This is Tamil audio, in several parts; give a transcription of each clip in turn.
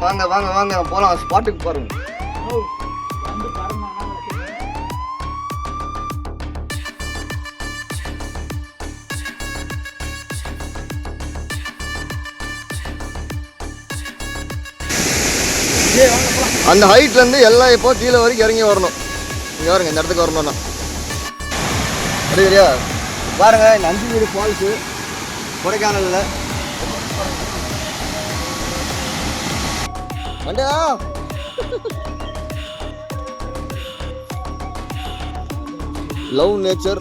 வாங்க வாங்க வாங்க போலாம் ஸ்பாட்டுக்கு பாருங்க அந்த ஹைட்லேருந்து எல்லாம் இப்போ கீழே வரைக்கும் இறங்கி வரணும். இங்கே பாருங்க இந்த இடத்துக்கு வரணும்னா. சரியா? பாருங்க இந்த அஞ்சு வீடு ஃபால்ஸு கொடைக்கானல்ல. வண்டியா? லவ் நேச்சர்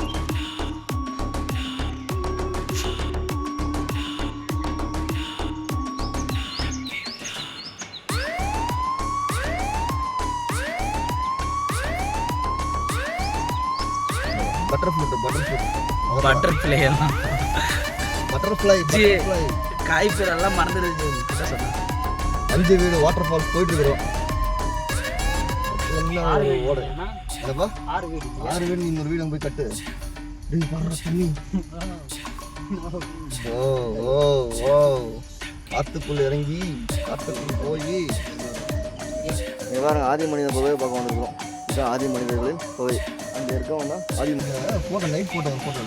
பட்டர்ஃப்ளை எல்லாம் பட்டர்ஃப்ளை ஜி. பட்டர்ஃப்ளை காய் பேர் எல்லாம் மறந்துடுச்சு அஞ்சு வீடு வாட்டர் ஃபால்ஸ் போயிட்டு இருக்கிறோம் ஓட. ஆறு வீடு ஆறு வீடு நீ இன்னொரு வீடு போய் கட்டு. ஓ ஓ ஓ. காத்துக்குள்ள இறங்கி காத்துக்குள்ள போய். பாருங்க ஆதி மனித கோவை பார்க்க வந்திருக்கிறோம். இதுதான் ஆதி மனிதர்களின் கோவை அங்க இருக்கவங்க Aadhi photo night photo photo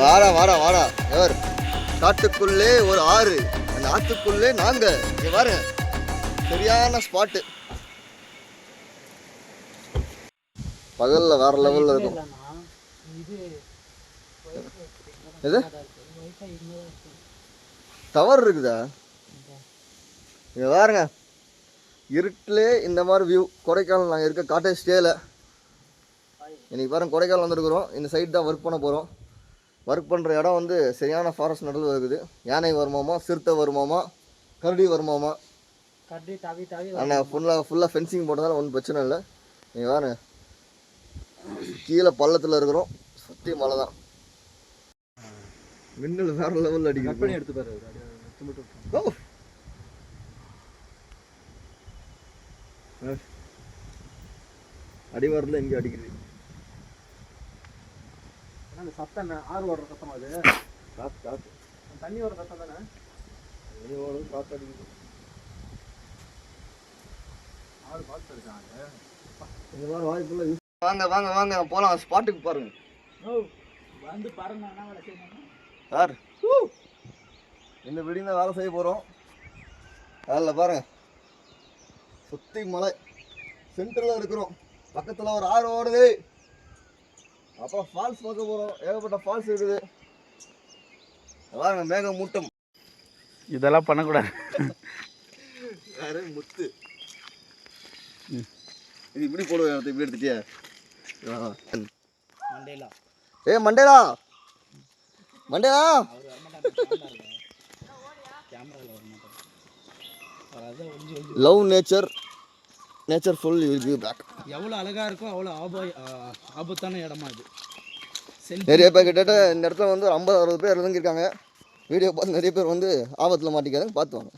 வாடா வாடா வாடா. எவர்? காட்டுக்குள்ளே ஒரு ஆறு. அந்த ஆத்துக்குள்ளே நாங்க. இங்க பாருங்க. சரியான ஸ்பாட்டு. பகல்ல வேற லெவல்ல இருக்கும். எது? டவர் இருக்குதா? இங்க பாருங்க. இருட்டிலே இந்த மாதிரி வியூ கொடைக்கானல் நாங்கள் இருக்க காட்டேஜ் ஸ்டேல இன்னைக்கு பாருங்க கொடைக்கானல் வந்திருக்கிறோம். இந்த சைடு தான் ஒர்க் பண்ண போகிறோம் ஒர்க் பண்ணுற இடம் வந்து சரியான ஃபாரஸ்ட் நடுவில் இருக்குது. யானை வருமாமா சிறுத்தை வருமாமா கரடி வருமாமா? கட்டி தாவி தாவி ஆனால் ஃபுல்லாக ஃபுல்லாக ஃபென்சிங் போட்டதால ஒன்றும் பிரச்சனை இல்லை. நீங்கள் பாருங்க. கீழே பள்ளத்தில் இருக்கிறோம். சுற்றி மலை தான். மின்னல் வேற லெவலில் அடிக்குது. எடுத்து பாரு ஓ! அடிவாரத்தில் எங்கே அடிக்குது அந்த சத்தம் என்ன? ஆறு ஓடுற சத்தம் அது? காசு காசு தண்ணி ஓடுற சத்தம் தானே? எவ்வளோ காசு அடிக்குது. ஆறு பாத்து இருக்காங்க இந்த மாதிரி வாய்ப்புள்ள வாங்க வாங்க வாங்க போகலாம் ஸ்பாட்டுக்கு பாருங்க. ஓ வந்து பாருங்க சார். இந்த தான் வேலை செய்ய போகிறோம் அதில் பாருங்க. சுற்றி மலை. சென்டரில் இருக்கிறோம். பக்கத்தில் ஒரு ஆறு ஓடுது. அப்புறம் ஃபால்ஸ் பார்க்க போகிறோம் ஏகப்பட்ட ஃபால்ஸ் இருக்குது. பாருங்க மேக மூட்டம். இதெல்லாம் பண்ணக்கூடாது. யாரு முத்து. இது இப்படி போடுவேன் இப்படி எடுத்துட்டியா. Mandela. A Mandela? Mandela? Love nature nature full you back எவ்வளோ அழகாக இருக்கோ அவ்வளோ ஆபா ஆ- ஆபத்தான இடமா இது. நிறைய பேர் கிட்டத்தட்ட இந்த இடத்துல வந்து ஒரு ஐம்பது அறுபது பேர் இறங்கியிருக்காங்க. வீடியோ பார்த்து நிறைய பேர் வந்து ஆபத்தில் மாட்டிக்காதுங்க பார்த்து வாங்க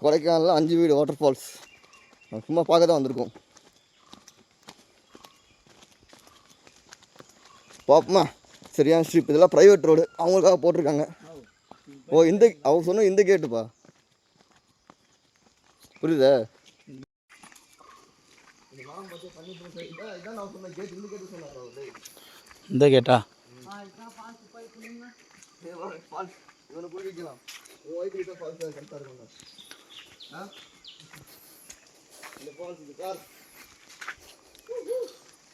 கொடைக்கானலில் அஞ்சு வீடு வாட்டர் ஃபால்ஸ் சும்மா பார்க்க தான் வந்திருக்கோம். பாப்போமா சரியான ஸ்ட்ரீப் இதெல்லாம் ப்ரைவேட் ரோடு அவங்களுக்காக போட்டிருக்காங்க. ஓ இந்த அவங்க சொன்ன இந்த கேட்டுப்பா புரியுதா? இந்த கேட்டா? ஃபால்ஸ் இவனை ஒய்ஃப் ஃபால்ஸ் ஆ இந்த ஃபால்ஸ் கார்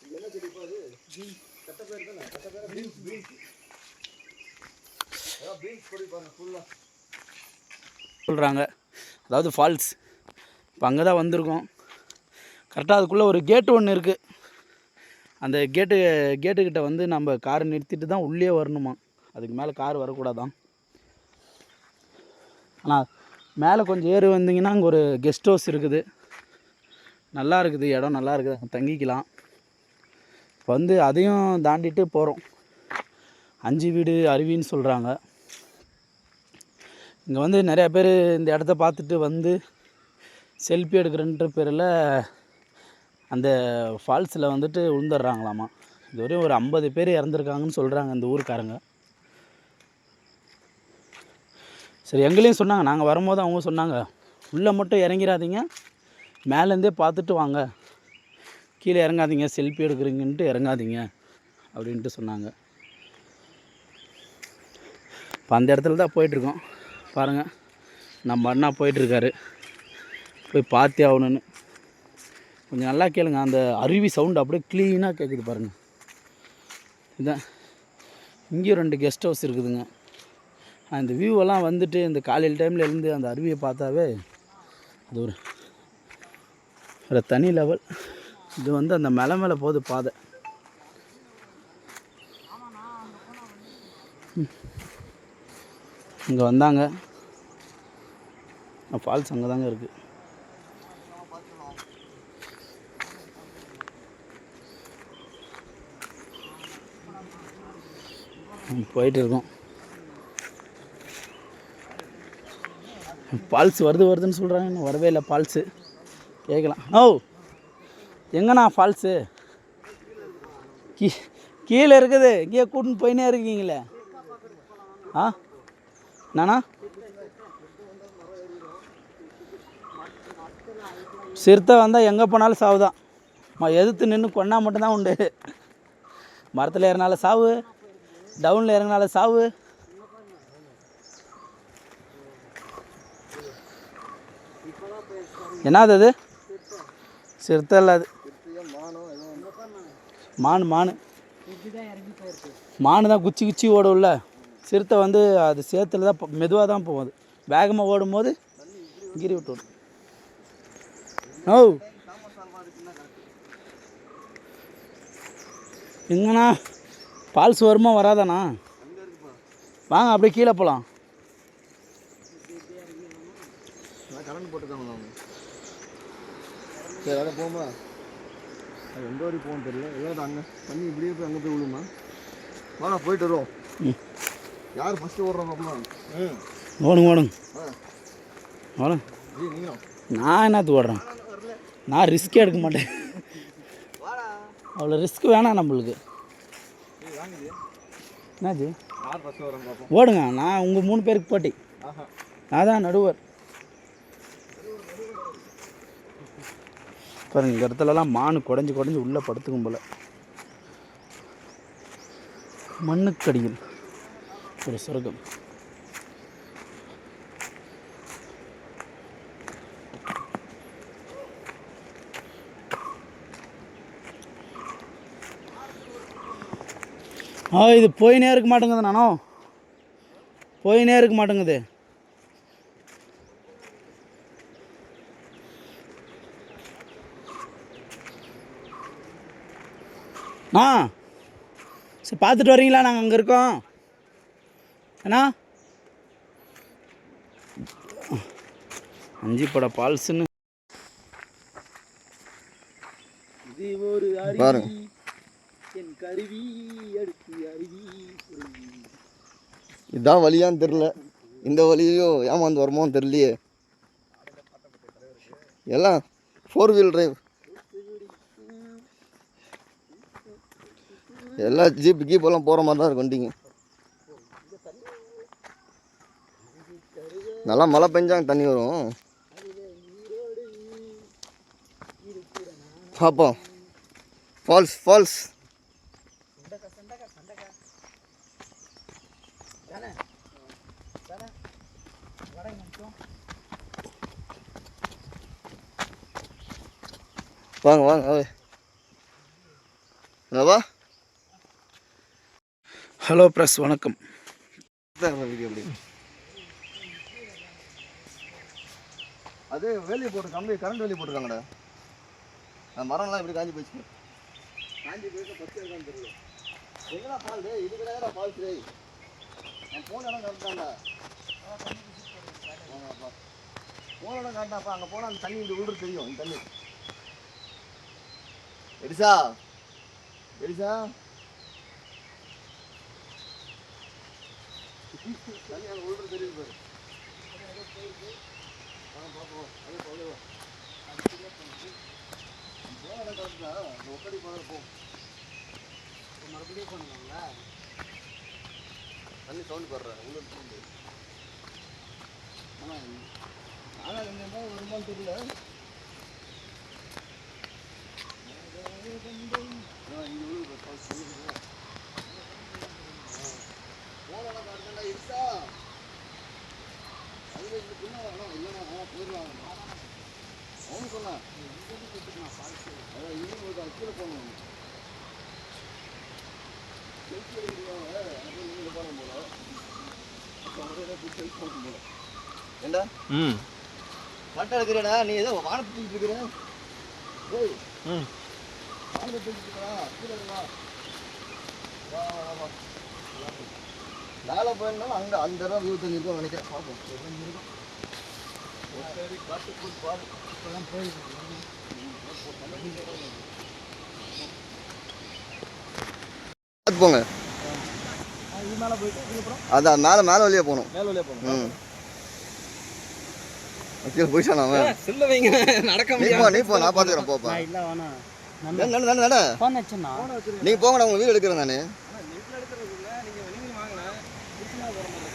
என்ன கட்ட பேர் தானே கட்ட பேர் பீன்ஸ் பீன்ஸ் ஃபுல்லாக சொல்கிறாங்க அதாவது ஃபால்ஸ் இப்போ அங்கே தான் வந்திருக்கோம். கரெக்டாக அதுக்குள்ளே ஒரு கேட்டு ஒன்று இருக்குது அந்த கேட்டு கேட்டுக்கிட்ட வந்து நம்ம காரை நிறுத்திட்டு தான் உள்ளே வரணுமா? அதுக்கு மேலே கார் வரக்கூடாதான் ஆனால் மேலே கொஞ்சம் ஏறி வந்தீங்கன்னா அங்கே ஒரு கெஸ்ட் ஹவுஸ் இருக்குது. நல்லா இருக்குது இடம் நல்லா இருக்குது. தங்கிக்கலாம். இப்போ வந்து அதையும் தாண்டிட்டு போகிறோம் அஞ்சு வீடு அருவின்னு சொல்கிறாங்க இங்கே வந்து நிறையா பேர் இந்த இடத்த பார்த்துட்டு வந்து செல்ஃபி எடுக்கிறன்ற பேரில் அந்த ஃபால்ஸில் வந்துட்டு விழுந்துடுறாங்களாமா இதுவரையும் ஒரு ஐம்பது பேர் இறந்துருக்காங்கன்னு சொல்கிறாங்க இந்த ஊருக்காரங்க. சரி எங்களையும் சொன்னாங்க. நாங்கள் வரும்போது அவங்க சொன்னாங்க உள்ளே மட்டும் இறங்கிடாதீங்க மேலேருந்தே பார்த்துட்டு வாங்க. கீழே இறங்காதீங்க. செல்ஃபி எடுக்கிறீங்கன்ட்டு இறங்காதீங்க. அப்படின்ட்டு சொன்னாங்க. இப்போ அந்த இடத்துல தான் போயிட்டுருக்கோம். பாருங்கள் நம்ம அண்ணா போயிட்டுருக்காரு. போய் பார்த்தே ஆகணுன்னு கொஞ்சம் நல்லா கேளுங்க அந்த அருவி சவுண்டு அப்படியே க்ளீனாக கேட்குது பாருங்கள் இதான். இங்கேயும் ரெண்டு கெஸ்ட் ஹவுஸ் இருக்குதுங்க. அந்த வியூவெல்லாம் வந்துட்டு இந்த காலையில் டைமில் இருந்து அந்த அருவியை பார்த்தாவே அது ஒரு ஒரு தனி லெவல் இது வந்து அந்த மலை மேலே போகுது பாதை. இங்கே வந்தாங்க. ஃபால்ஸ் அங்கே தாங்க இருக்குது போயிட்டு இருக்கோம் பால்ஸ் வருது வருதுன்னு சொல்கிறாங்க இன்னும் வரவே இல்லை ஃபால்ஸு கேட்கலாம். ஓ எங்கண்ணா ஃபால்ஸு கீ கீழே இருக்குது. இங்கேயே கூட்டின்னு போயினே இருக்கீங்களே. ஆ நானா சிறுத்தை வந்தால் எங்கே போனாலும் சாவுதான். ம எதிர்த்து நின்று கொண்டா மட்டும்தான் உண்டு. மரத்தில் ஏறினால சாவு. டவுனில் இறங்கினால சாவு? என்னது அது? சிறுத்தை இல்லாது மான் மானு. மானு தான் குச்சி குச்சி ஓடும்ல. சிறுத்தை வந்து அது சேத்துல தான் மெதுவாக தான் போகும் அது. வேகமாக ஓடும்போது கிரி விட்டு ஓடும் ஓ. எங்கண்ணா? பால்ஸ் வருமா வராதாண்ணா? வாங்க அப்படியே கீழே போகலாம் கரண்ட் போட்டுருக்காங்க அவங்க சரி அதை போமா அது எந்த வரைக்கும் போகணும் தெரியல. ஏதாவது அங்கே தண்ணி இப்படியே போய் அங்கே போய் விழுமா? வாடா போயிட்டு வருவோம். ம். யார் ஃபஸ்ட்டு ஓடுறோம் அப்படின்னா ம். ஓடுங்க ஓடுங்க. ஓடுங்க. நான் என்னத்து ஓடுறேன்? நான் ரிஸ்க்கே எடுக்க மாட்டேன். அவ்வளோ ரிஸ்க் வேணாம் நம்மளுக்கு. என்னாச்சு? ஓடுங்க நான் உங்கள் மூணு பேருக்கு போட்டி. நான் தான் நடுவர். பாருங்க இந்த இடத்துலலாம் மானு குடஞ்சி குடஞ்சி உள்ளே படுத்துக்கும் போல. மண்ணுக்கடியில். ஒரு சொர்க்கம். ஆ இது போயினே இருக்க மாட்டேங்குது நானோ? போயினே இருக்க மாட்டேங்குது. அண்ணா சரி பார்த்துட்டு வரீங்களா? நாங்கள் அங்கே இருக்கோம். அண்ணா. அஞ்சு பட பால்ஸ்னு இது ஒரு பாருங்க. என் கருவி அடுத்து அருவி இதான் வழியான்னு தெரில இந்த வழியையும் ஏமாந்து வருமோன்னு தெரியலையே. எல்லாம் ஃபோர் வீல் டிரைவ் எல்லாம் ஜீப் கீப்பெல்லாம் போகிற மாதிரி தான் இருக்கு வண்டிங்க. நல்லா மழை பெஞ்சாங்க தண்ணி வரும். பார்ப்போம் ஃபால்ஸ் ஃபால்ஸ் வாங்க வாங்க என்னவா ஹலோ ப்ரெஸ் வணக்கம். அது வேலி போட்டு கம்பி கரண்ட் வேலி போட்டிருக்காங்கடா. அந்த மரம்லாம் எப்படி காஞ்சி போச்சு? காஞ்சி போயிட்டு பச்சை இருக்கான்னு தெரியல எங்கடா டேய்? இது கிடையாதுடா ஃபால்ஸ் டேய்? நான் போன இடம் கரெக்டாண்டா போன இடம் கரெக்டாப்பா அங்கே போனால் அந்த தண்ணி இப்படி விழுறது தெரியும் இந்த தண்ணி. போதா, போ. மறுபடியும் பண்ணுவாங்களா தண்ணி சவுண்ட் போடுற உள்ள ஆனால் இந்த மாதிரி தெரியல ஆ, இங்க விழுது பாரு, falls விழுகுது. போடா, கரெக்டா, இருக்கா? அதுல இந்த பின்ன வரணும், இல்லைன்னா நான் போயிடலாம். அவனு சொன்னான். அதான் அது கீழே போகணும். செல்ஃபி போகணும் போல. செல்ஃபி போல. ஏண்டா ம் கரெக்டாக இருக்கிறடா நீ ஏதோ வானத்தை தூக்கிட்டு இருக்கிற ஏய் ம் வானத்தை தூக்கிட்டு இருக்கிறா கீழே வா வா வா மேலே போயிருந்தாலும் அங்கே அந்த இருபத்தஞ்சு இருக்கும் நினைக்கிறேன் பார்ப்போம் இருக்கும் ஒரு சரி காட்டு போய் பாரு இப்போதான் போயிருக்கு பார்த்து போங்க. அதான் மேலே மேலே வழியே போகணும். மேலே வழியாக போகணும். ம். கீழே போயிட்டான் அவன்? செல்ல வைங்க. நடக்க நீ போ நீ போ நான் பார்த்துக்கிறேன் போப்பா இல்லை வேணாம் நட நட நட நட ஃபோன் வச்சுண்ணா நீங்கள் போங்க நான் உங்கள் வீடு எடுக்கிறேன் நான்.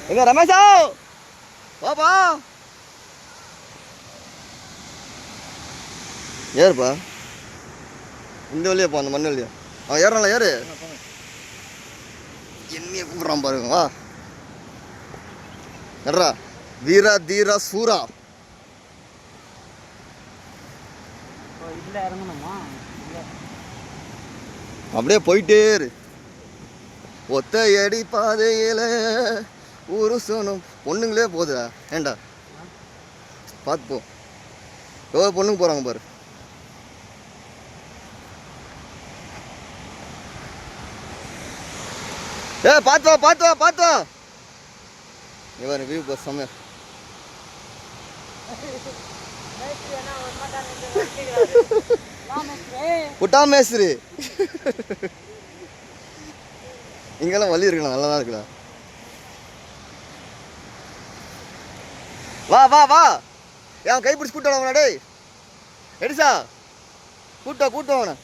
எங்க ரமேஷா? பாப்பா ஏறுப்பா. இந்த வழியா போ அந்த மண் வழியா. அவன் ஏறல ஏறு. என்னைய கூப்பிட்றான் பாருங்க வா. எட்ரா வீரா தீரா சூரா. அப்படியே போயிட்டே இரு. ஒத்தையடி பாதையில ஒரு சோனம் பொண்ணுங்களே போகுதா ஏண்டா? பார்த்து போ. எவ்வளோ பொண்ணுங்க போகிறாங்க பாரு. ஏ பார்த்து வா பார்த்து வா பார்த்து வா. இவன் வியூ பஸ் செம்ம புட்டா மேஸ்திரி. இங்கெல்லாம் வழி இருக்கலாம் நல்லா தான் இருக்கலாம் வா வா வா. ஏன் கை பிடிச்சி கூட்டம் அவனா டேய். எடிசா கூட்டம் கூட்டம் அவனை.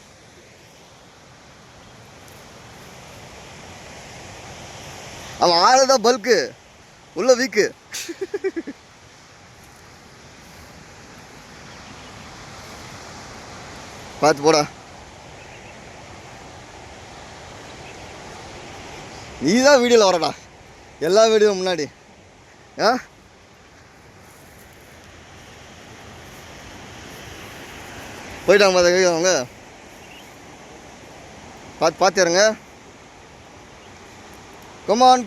அவன் ஆளு தான் பல்க்கு உள்ள வீக்கு பார்த்து போடா. நீ தான் வீடியோவில் வரடா. எல்லா வீடியோ முன்னாடி. ஆ? போயிட்டாங்க பார்த்து அவங்க பார்த்து பார்த்துறங்க கமான்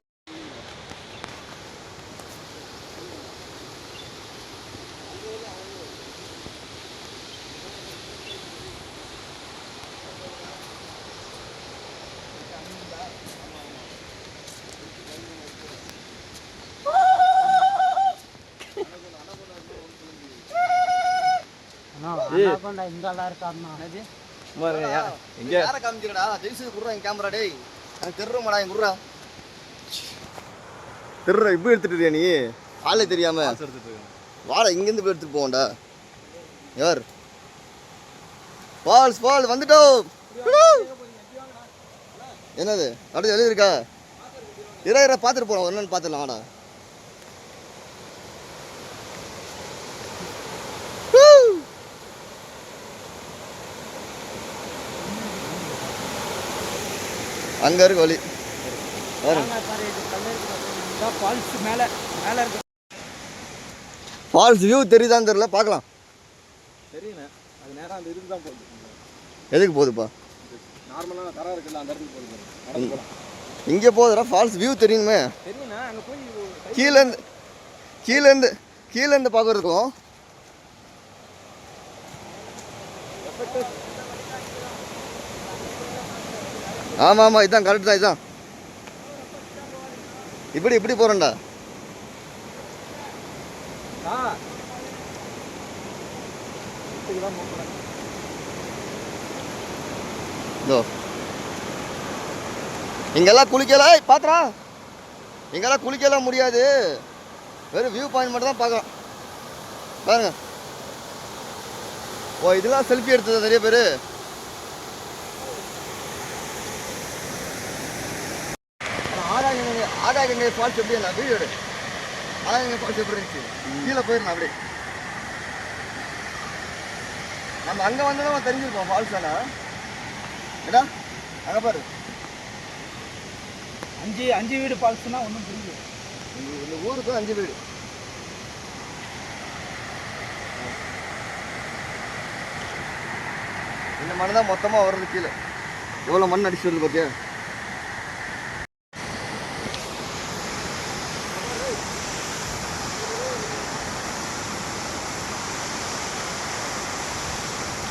அண்ணா இந்த ஆளா இருக்காருண்ணா எங்க? யாரை காமிக்கிறடா? ஜெய்சு குடுறா என் கேமரா டேய். எனக்கு தெருமாடா என் குடுறா. தெருற இப்படி எடுத்துட்டு நீ? ஆளே தெரியாம. வாடா இங்கேருந்து போய் எடுத்துட்டு போவோம்டா. யார்? ஃபால்ஸ் ஃபால் வந்துட்டோம். என்னது? அடுத்து எழுதி இருக்கா இரா இரா பார்த்துட்டு போகிறோம் என்னன்னு பார்த்துடலாம் வாடா. அங்கே இருக்கு வழி ஃபால்ஸ் மேலே மேலே இருக்கு ஃபால்ஸ் வியூ தெரியுதான்னு தெரியல பார்க்கலாம். தெரியுண்ணே அது நேரம் அந்த இதுக்கு தான் போகுது. எதுக்கு போகுதுப்பா? நார்மலான தரம் இருக்குல்ல அந்த இடத்துக்கு போகுது. நடந்து போகலாம் இங்கே போகுதுடா ஃபால்ஸ் வியூ தெரியுமே. தெரியுண்ணா அங்கே போய் கீழேருந்து கீழேருந்து கீழேருந்து பார்க்குறதுக்கும். ஆமாம் ஆமாம் இதான் கரெக்ட் தான் இதான். இப்படி இப்படி போகிறேன்டா இதோ. இங்கெல்லாம் குளிக்கல ஏய், இங்கெல்லாம் குளிக்கலாம் முடியாது. வெறும் வியூ பாயிண்ட் மட்டும் தான் பார்க்கலாம். பாருங்க. ஓ இதெல்லாம் செல்ஃபி எடுத்தது நிறைய பேர்? ஆகாயங்கை ஆகாயங்கை ஃபால்ஸ் எப்படி நான் வீடியோ எடு. ஆகாயங்கை ஃபால்ஸ் எப்படி இருந்துச்சு. கீழே போயிருந்தேன் அப்படியே. நம்ம அங்கே வந்து தான் தெரிஞ்சிருப்போம் ஃபால்ஸ் தானே. ஏடா அங்கே பாரு. அஞ்சு அஞ்சு வீடு ஃபால்ஸ்னா ஒன்றும் புரியுது இந்த- இந்த ஊருக்கு அஞ்சு வீடு. இந்த மண் தான் மொத்தமாக வர்றது கீழே. எவ்வளோ மண் அடிச்சு வருது பார்த்தியா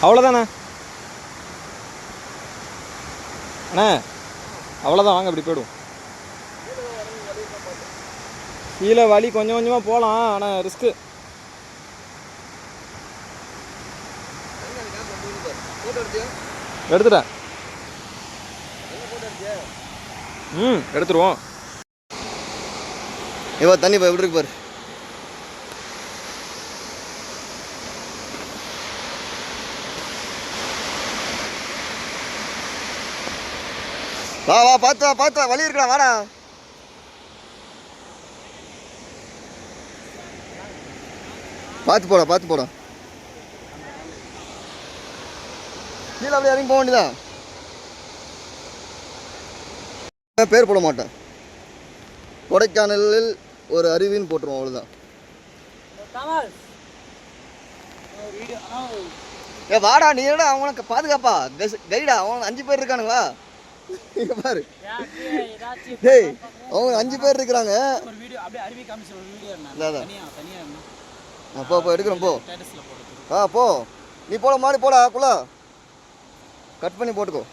அவ்வளோதாண்ணே அண்ணே அவ்வளோதான் வாங்க இப்படி போய்டும் கீழே வழி கொஞ்சம் கொஞ்சமாக போகலாம் ஆனால் ரிஸ்க்கு எடுத்துட்டேன். ம் எடுத்துருவோம். இவ தண்ணி இப்போ எப்படி இருக்கு பாரு. வா வா பார்த்து வா பார்த்து வா வழி இருக்கா வாடா. பார்த்து போடா பார்த்து போடா. கீழே அப்படியே இறங்கி போக வேண்டியதான் பேர் போட மாட்டேன். கொடைக்கானலில் ஒரு அருவின்னு போட்டுருவோம் அவ்வளோதான் ஏ வாடா நீ என்னடா அவங்களுக்கு பாதுகாப்பா? கைடா அவன் அஞ்சு பேர் இருக்கானுங்களா? இங்க பாரு. டேய் அவங்க அஞ்சு பேர் இருக்கிறாங்க. ஒரு வீடியோ அப்படியே அருவி காமிச்சு ஒரு வீடியோ இந்தா, இந்தா. தனியாக தனியாக ஆ, போ போ எடுக்கிறோம் போ. ஆ போ. நீ போட மாடி போடா குள்ள கட் பண்ணி போட்டுக்கோ.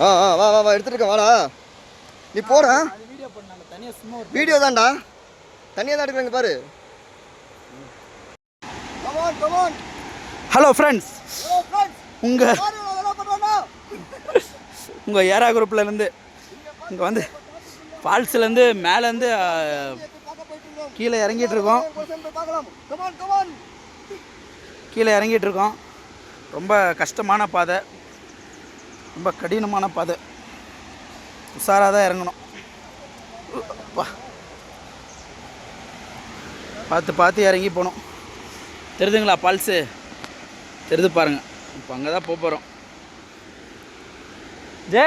ஆ ஆ வா வா வா எடுத்துட்டு இருக்கேன் வாடா. நீ போடா. வீடியோ தான்டா. தனியாக தான் எடுக்கிறாங்க பாரு. ஹலோ ஃப்ரெண்ட்ஸ் உங்கள் உங்கள் ஏரா குரூப்லேருந்து இங்கே வந்து ஃபால்ஸ்லேருந்து மேலேருந்து கீழே இறங்கிட்டு இருக்கோம். கீழே இறங்கிட்டு இருக்கோம். ரொம்ப கஷ்டமான பாதை. ரொம்ப கடினமான பாதை. உஷாராக தான் இறங்கணும். பார்த்து பார்த்து இறங்கி போகணும். தெரிதுங்களா பால்ஸு தெரிது பாருங்கள் இப்போ அங்கே தான் போக போகிறோம். ஜே.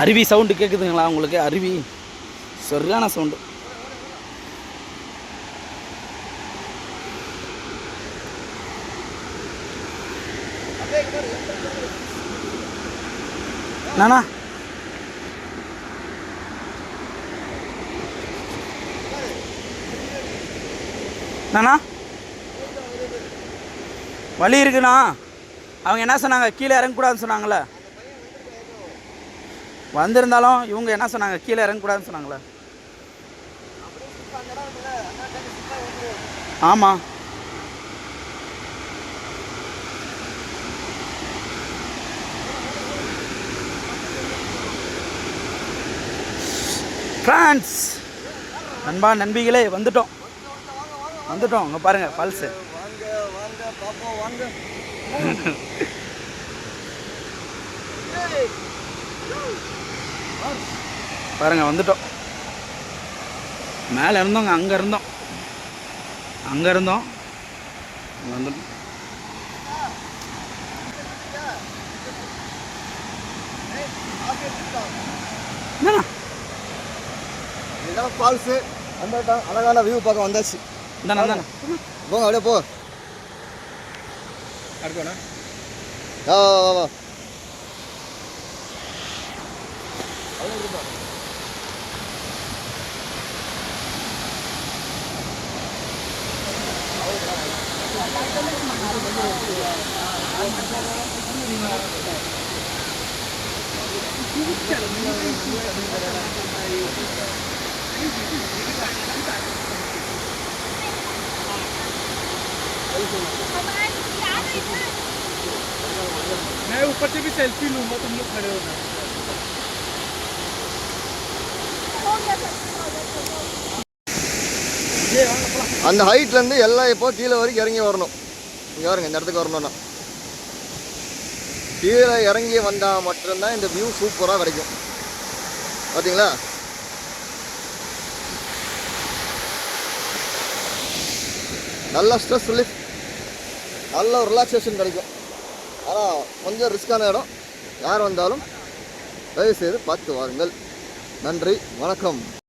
அருவி சவுண்டு கேட்குதுங்களா உங்களுக்கு? அருவி. சரியான சவுண்டு நானா? நானா? வழி இருக்குண்ணா. அவங்க என்ன சொன்னாங்க? கீழே இறங்கக்கூடாதுன்னு சொன்னாங்களே வந்திருந்தாலும் இவங்க என்ன சொன்னாங்க? கீழே இறங்கக்கூடாதுன்னு சொன்னாங்களே ஆமாம் ஃப்ரான்ஸ் நண்பா நண்பிகளே வந்துட்டோம். வந்துட்டோம். அங்கே பாருங்கள் ஃபால்ஸு பாருங்க வந்துட்டோம். மேலே இருந்தோங்க அங்கே இருந்தோம். அங்கே இருந்தோம். இங்க வந்துட்டோம். என்ன இடம் ஃபால்ஸ் அந்த இடம் அழகான வியூ பார்க்க வந்தாச்சு. இந்தாண்ணா இந்தாண்ணா. போங்க அப்படியே போ. அடுக்கண்ணா வா Thank you. मैं ऊपर से भी सेल्फी लूंगा तुम लोग खड़े होना அந்த ஹைட்லேருந்து எல்லாம் இப்போ கீழே வரைக்கும் இறங்கி வரணும் இங்கே பாருங்க இந்த இடத்துக்கு வரணும்னா கீழே இறங்கி வந்தால் மட்டும்தான் இந்த வியூ சூப்பராக கிடைக்கும் பார்த்தீங்களா நல்ல ஸ்ட்ரெஸ் ரிலீஃப் நல்ல ஒரு ரிலாக்ஸேஷன் கிடைக்கும். ஆனால் கொஞ்சம் ரிஸ்க்கான இடம். யார் வந்தாலும் தயவுசெய்து பார்த்து வாருங்கள். நன்றி வணக்கம்.